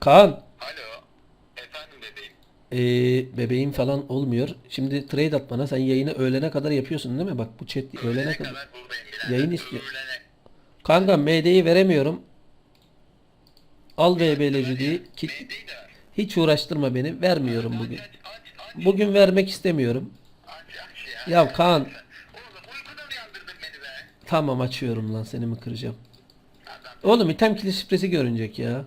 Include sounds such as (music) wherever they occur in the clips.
Kaan. Alo. Efendim bebeğim. Ee, bebeğim falan olmuyor. Şimdi trade at bana. Sen yayını öğlene kadar yapıyorsun değil mi? Bak bu chat öğlene Ne kadar. kadar buradayım birader. Yayın istiyor. Öğlene. Kanka MD'yi veremiyorum. Al VB'leci Kit. Hiç uğraştırma beni. Vermiyorum bugün. Bugün vermek istemiyorum. Ya. Kaan. Tamam açıyorum lan seni mi kıracağım. Oğlum item kilit şifresi görünecek ya.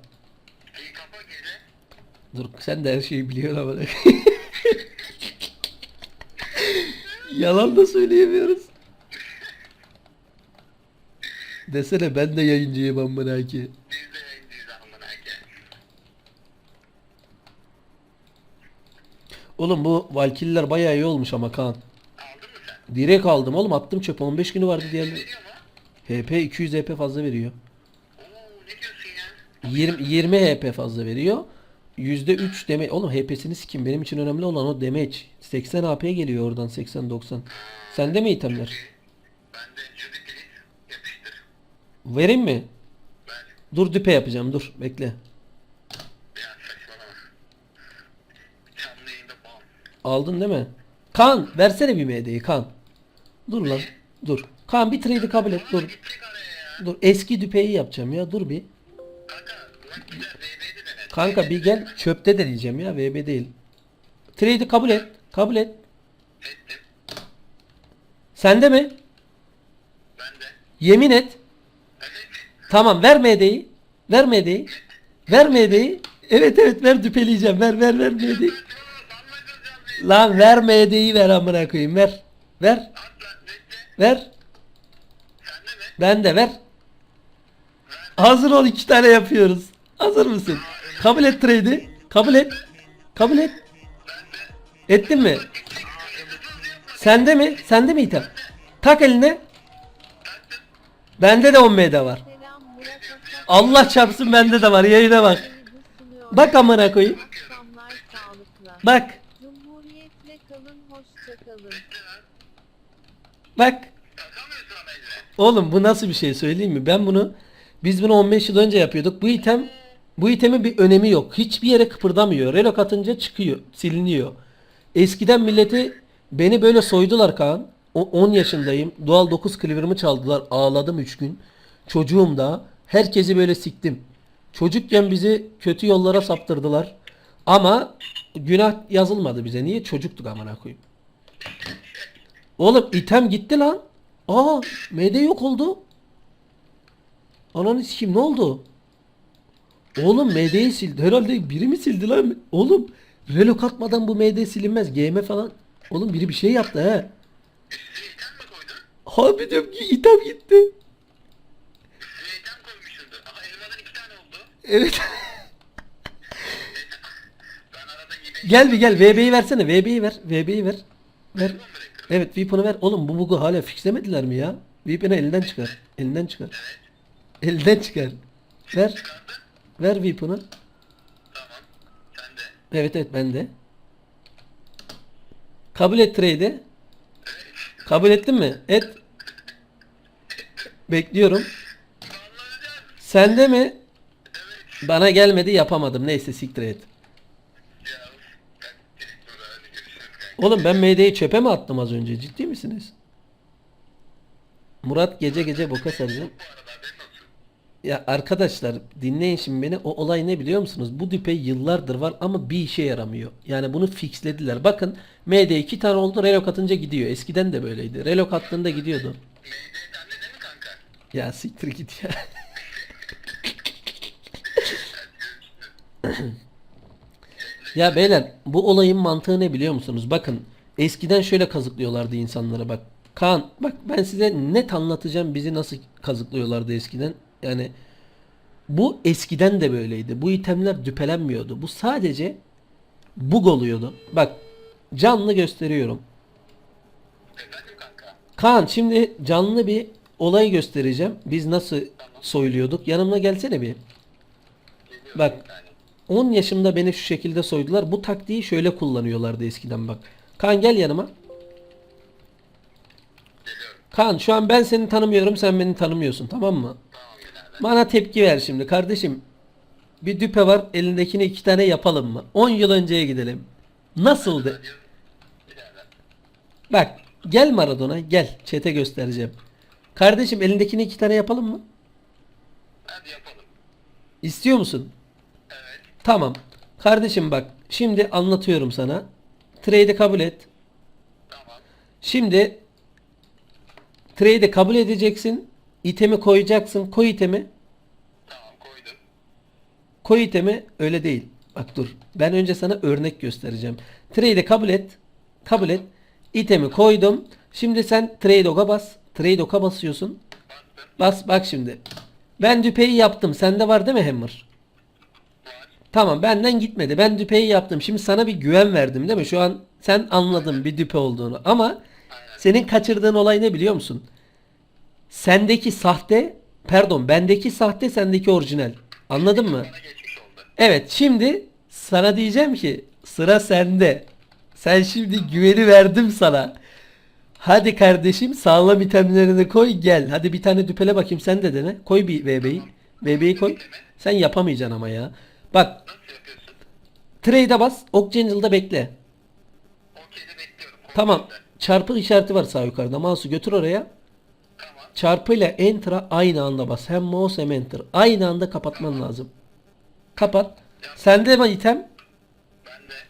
Dur sen de her şeyi biliyorsun ama. (laughs) Yalan da söyleyemiyoruz. Desene ben de yayıncıyım amına ki. Oğlum bu Valkiller bayağı iyi olmuş ama Kaan. Aldın mı sen? Direkt aldım oğlum attım çöpe 15 günü vardı mu? HP 200 HP fazla veriyor. Oo ne diyorsun ya? 20, 20 HP fazla veriyor. %3 deme oğlum HP'sini sikim benim için önemli olan o damage. 80 HP geliyor oradan 80 90. Sende mi itemler? Ben de Judy Kilit yapıştır. Vereyim mi? Dur düpe yapacağım dur bekle. Aldın değil mi? Kan versene bir MD'yi Kan. Dur lan. Dur. Kan bir trade'i kabul et dur. Dur eski düpeyi yapacağım ya dur bir. Kanka bir gel çöpte deneyeceğim ya VB değil. Trade'i kabul et. Kabul et. Sende mi? Ben de. Yemin et. Tamam ver MD'yi. Ver MD'yi. Ver MD'yi. Evet evet ver düpeleyeceğim. Ver ver ver ya. Lan ver MD'yi ver amına koyayım ver. Ver. Ver. Ben de ver. Hazır ol iki tane yapıyoruz. Hazır mısın? Kabul et trade'i. Kabul et. Kabul et. Ettin mi? Sende mi? Sende mi item? Tak eline. Bende de 10 MD var. Allah çarpsın bende de var. Yayına bak. Bak amına koyayım. Bak. Bak. Oğlum bu nasıl bir şey söyleyeyim mi? Ben bunu biz bunu 15 yıl önce yapıyorduk. Bu item bu itemin bir önemi yok. Hiçbir yere kıpırdamıyor. Relok atınca çıkıyor, siliniyor. Eskiden milleti beni böyle soydular Kaan. O 10 yaşındayım. Doğal 9 cleaver'ımı çaldılar. Ağladım 3 gün. Çocuğum da herkesi böyle siktim. Çocukken bizi kötü yollara saptırdılar. Ama günah yazılmadı bize. Niye? Çocuktuk amına koyayım. Oğlum item gitti lan. Aa MD yok oldu. Ananı sikeyim ne oldu? Oğlum MD'yi sildi. Herhalde biri mi sildi lan? Oğlum relok atmadan bu MD silinmez. GM falan. Oğlum biri bir şey yaptı he. Abi diyorum ki item gitti. Evet. (laughs) Gel bir gel. VB'yi versene. VB'yi ver. VB'yi ver. Ver. Evet Weapon'u ver. Oğlum bu bug'u hala fixlemediler mi ya? Weapon'ı elinden çıkar. Elinden çıkar. Elinden çıkar. Ver. Ver Weapon'u. Tamam. Sen de. Evet evet ben de. Kabul et trade'i. Kabul ettin mi? Et. Bekliyorum. Sende mi? Bana gelmedi yapamadım. Neyse siktir et. Ya ben. Oğlum ben MD'yi çöpe mi attım az önce? Ciddi misiniz? Murat gece gece boka saracağım. Bu arada haberin olsun. Ya arkadaşlar dinleyin şimdi beni. O olay ne biliyor musunuz? Bu düpe yıllardır var ama bir işe yaramıyor. Yani bunu fixlediler. Bakın MD iki tane oldu. Relok atınca gidiyor. Eskiden de böyleydi. Relok attığında gidiyordu. MD sende mi kanka? Ya siktir git ya. (laughs) ya beyler bu olayın mantığı ne biliyor musunuz? Bakın eskiden şöyle kazıklıyorlardı insanlara bak. Kaan bak ben size net anlatacağım bizi nasıl kazıklıyorlardı eskiden. Yani bu eskiden de böyleydi. Bu itemler düpelenmiyordu. Bu sadece bug oluyordu. Bak canlı gösteriyorum. Kaan şimdi canlı bir olay göstereceğim. Biz nasıl soyuluyorduk. Yanımda gelsene bir. Bak. bir tane. 10 yaşımda beni şu şekilde soydular. Bu taktiği şöyle kullanıyorlardı eskiden bak. Kaan gel yanıma. Kaan şu an ben seni tanımıyorum sen beni tanımıyorsun tamam mı? Bana tepki ver şimdi kardeşim. bir düpe var. Elindekini iki tane yapalım mı? 10 yıl önceye gidelim. Nasıldı? Bak gel Maradona gel. Çete göstereceğim. Kardeşim elindekini iki tane yapalım mı? Hadi yapalım. İstiyor musun? Evet. Tamam. Kardeşim bak şimdi anlatıyorum sana. Trade'i kabul et. Tamam. Şimdi trade'i kabul edeceksin. İtemi koyacaksın. Koy itemi. Tamam koydum. Koy itemi öyle değil. Bak dur. Ben önce sana örnek göstereceğim. Trade'i kabul et. Kabul et. İtemi koydum. Şimdi sen trade oka bas. Trade oka basıyorsun. Bas bak şimdi. Ben düpeyi yaptım. Sende var değil mi Hammer? Tamam benden gitmedi. Ben düpeyi yaptım. Şimdi sana bir güven verdim değil mi? Şu an sen anladın bir düpe olduğunu. Ama senin kaçırdığın olay ne biliyor musun? Sendeki sahte, pardon bendeki sahte sendeki orijinal. Anladın mı? Evet şimdi sana diyeceğim ki sıra sende. Sen şimdi güveni verdim sana. Hadi kardeşim sağlam itemlerini koy gel. Hadi bir tane düpele bakayım sen de dene. Koy bir VB'yi. VB'yi koy. Sen yapamayacaksın ama ya. Bak trade'e bas. Ok Angel'da bekle. Tamam. Çarpı işareti var sağ yukarıda. Mouse'u götür oraya. Tamam. Çarpı ile Enter'a aynı anda bas. Hem mouse hem Enter. Aynı anda kapatman lazım. Kapat. Sende mi item?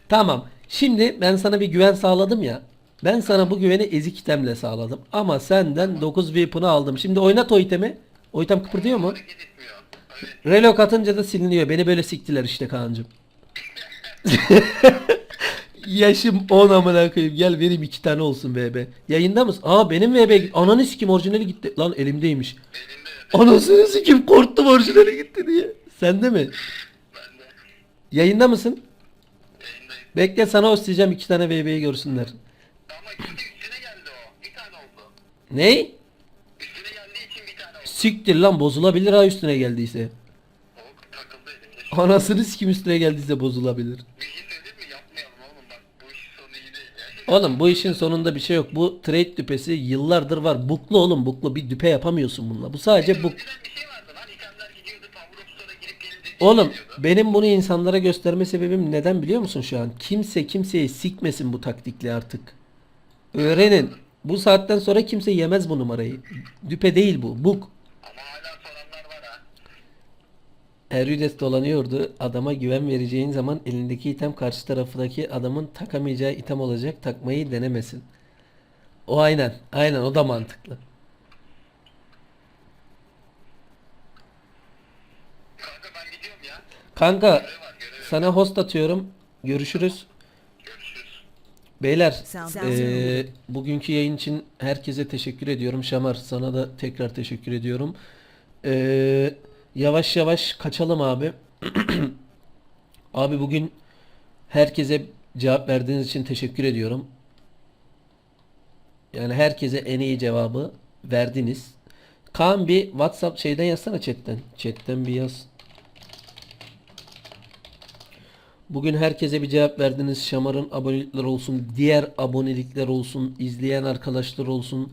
Tamam. Şimdi ben sana bir güven sağladım ya. Ben sana bu güveni ezik itemle sağladım. Ama senden 9 weapon'ı aldım. Şimdi oynat o itemi. O item kıpırdıyor mu? Relok atınca da siliniyor. Beni böyle siktiler işte Kaan'cım. (laughs) Yaşım 10 amına koyayım. Gel vereyim iki tane olsun VB. Yayında mısın? Aa benim VB. Ananı sikim orijinali gitti. Lan elimdeymiş. Elimde. Anasını sikim korktum orijinali gitti diye. Sende mi? Yayında mısın? Bekle sana hostlayacağım iki tane VB'yi görsünler. Ama üstüne geldi o. Bir tane oldu. Ney? Üstüne geldiği için bir tane oldu. Siktir lan bozulabilir ha üstüne geldiyse. O takıldı elimde. Anasını sikim üstüne geldiyse bozulabilir. Bir Oğlum bu işin sonunda bir şey yok. Bu trade düpesi yıllardır var. Buklu oğlum buklu. Bir düpe yapamıyorsun bununla. Bu sadece. Önceden bir şey vardı lan. İtemler gidiyordu. Power of Store'a girip gelince Oğlum benim bunu insanlara gösterme sebebim neden biliyor musun şu an? Kimse kimseyi sikmesin bu taktikle artık. Öğrenin. Bu saatten sonra kimse yemez bu numarayı. Düpe değil bu. Buk. Ama hala soranlar var ha. Erudes dolanıyordu. Adama güven vereceğin zaman elindeki item karşı taraftaki adamın takamayacağı item olacak. Takmayı denemesin. O aynen. Aynen o da mantıklı. Kanka ben gidiyorum ya. Kanka Görev var görev. sana host atıyorum. Görüşürüz. Görüşürüz. Beyler eee, bugünkü yayın için herkese teşekkür ediyorum. Şamar sana da tekrar teşekkür ediyorum. Eee, yavaş yavaş kaçalım abi. (clears throat) Abi bugün herkese cevap verdiğiniz için teşekkür ediyorum. Yani herkese en iyi cevabı verdiniz. Kaan bir WhatsApp şeyden yazsana chatten. Chatten bir yaz. Bugün herkese bir cevap verdiniz. Şamar'ın abonelikler olsun, diğer abonelikler olsun, izleyen arkadaşlar olsun.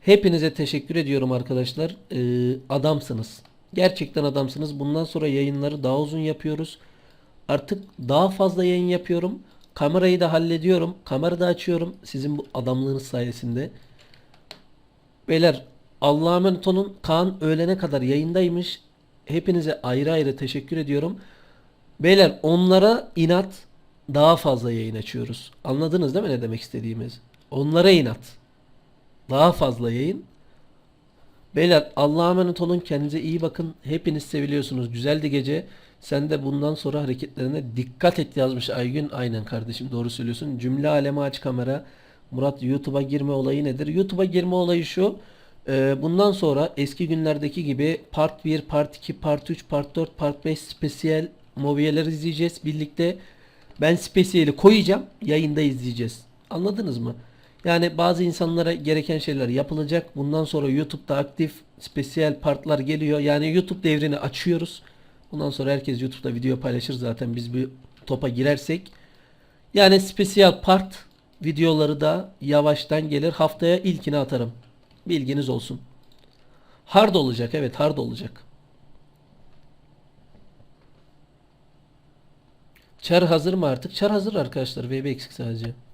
Hepinize teşekkür ediyorum arkadaşlar. Ee, adamsınız. Gerçekten adamsınız. Bundan sonra yayınları daha uzun yapıyoruz. Artık daha fazla yayın yapıyorum. Kamerayı da hallediyorum. Kamerayı da açıyorum. Sizin bu adamlığınız sayesinde. Beyler Allah'a emanet olun. Kaan öğlene kadar yayındaymış. Hepinize ayrı ayrı teşekkür ediyorum. Beyler onlara inat daha fazla yayın açıyoruz. Anladınız değil mi ne demek istediğimiz? Onlara inat. Daha fazla yayın. Beyler Allah'a emanet olun. Kendinize iyi bakın. Hepiniz seviliyorsunuz. Güzeldi gece. Sen de bundan sonra hareketlerine dikkat et yazmış Aygün. Aynen kardeşim doğru söylüyorsun. Cümle aleme aç kamera. Murat YouTube'a girme olayı nedir? YouTube'a girme olayı şu. Ee, bundan sonra eski günlerdeki gibi Part 1, Part 2, Part 3, Part 4, Part 5 spesiyel mobiyeler izleyeceğiz birlikte. Ben spesiyeli koyacağım. Yayında izleyeceğiz. Anladınız mı? Yani bazı insanlara gereken şeyler yapılacak. Bundan sonra YouTube'da aktif spesiyel partlar geliyor. Yani YouTube devrini açıyoruz. Bundan sonra herkes YouTube'da video paylaşır zaten biz bir topa girersek. Yani spesiyel part videoları da yavaştan gelir. Haftaya ilkini atarım. Bilginiz olsun. Hard olacak evet hard olacak. Çar hazır mı artık? Çar hazır arkadaşlar. VB eksik sadece.